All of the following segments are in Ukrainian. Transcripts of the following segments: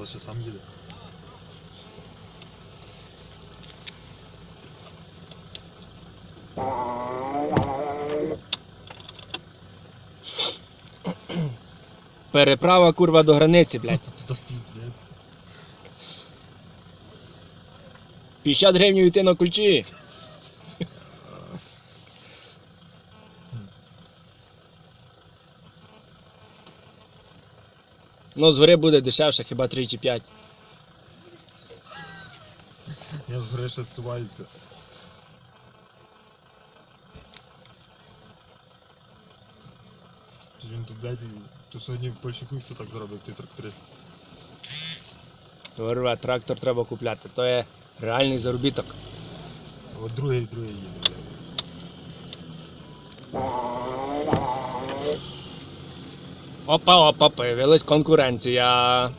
Саша сам їде. Переправа курва до границі, блядь. 50 гривень йти на ключі. Ну, з гори буде дешевше, хіба 3 чи 5. Я з гори ще зсуваюся. Він тут, блядь, то сьогодні в Польщі хто так заробив, ти тракторист. Говорю, трактор треба купляти, то є реальний заробіток. От другий, другий їде, блядь. Опа, опа, появилась конкуренція.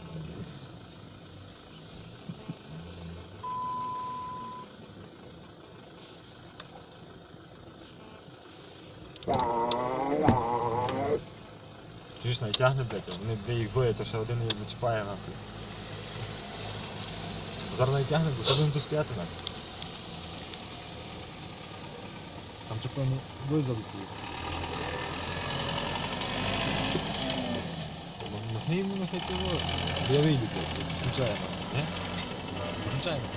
Чуєш, тягне, блядь, вони де їх двоє, то ще один її зачіпає нахуй. Зараз не тягне, бо що будемо тут стояти нахуй. Там чи певно двоє ネームの設定を、フェアウェイでこう、ぶちゃやのね。ぶちゃやま